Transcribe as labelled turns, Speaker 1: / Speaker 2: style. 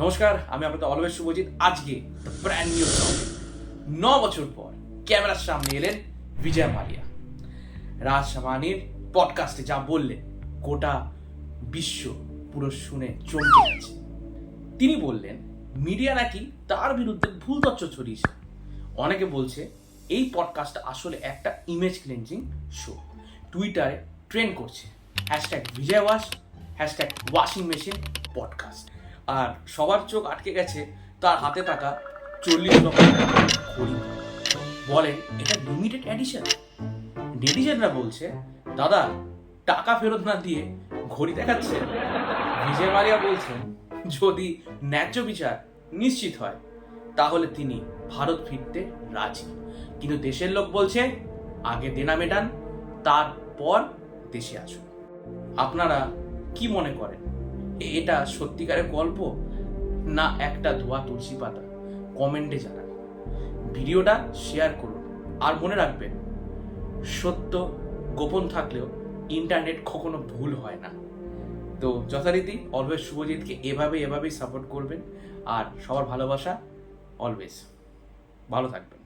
Speaker 1: নমস্কার, আমি আপনাদের অলওয়েজ শুভজিৎ। আজকে ব্র্যান্ড নিউ ন বছর পর ক্যামেরার সামনে এলেন বিজয় মালিয়া। রাজ সামানির পডকাস্টে যা বললেন, গোটা বিশ্ব পুরো শুনে চমকে গেছে। তিনি বললেন, মিডিয়া নাকি তার বিরুদ্ধে ভুল তথ্য ছড়িয়েছে। অনেকে বলছে, এই পডকাস্টটা আসলে একটা ইমেজ ক্লিনজিং শো টুইটারে ট্রেন্ড করছে। Hashtag Bijoy wash hashtag washing machine podcast আর সবার চোখ আটকে গেছে তার হাতে থাকা চল্লিশ টাকার ঘড়ি। বলেন, এটা লিমিটেড এডিশন নেটিজেনরা বলছে, দাদা, টাকা ফেরত না দিয়ে ঘড়ি দেখাচ্ছে। বিজয় মারিয়া বলছেন, যদি ন্যায্য বিচার নিশ্চিত হয়, তাহলে তিনি ভারত ফিরতে রাজি। কিন্তু দেশের লোক বলছে, আগে দেনা মেটান, তারপর দেশে আসুন। আপনারা কি মনে করেন? এটা সত্যিকারের গল্প না একটা ধোয়া তুলসী পাতা? কমেন্টে জানান। ভিডিওটা শেয়ার করুন। আর মনে রাখবেন, সত্য গোপন থাকলেও ইন্টারনেট কখনো ভুল হয় না। তো যথারীতি অলওয়েজ শুভজিৎকে এভাবে এভাবেই সাপোর্ট করবেন। আর সবার ভালোবাসা অলওয়েজ ভালো থাকবেন।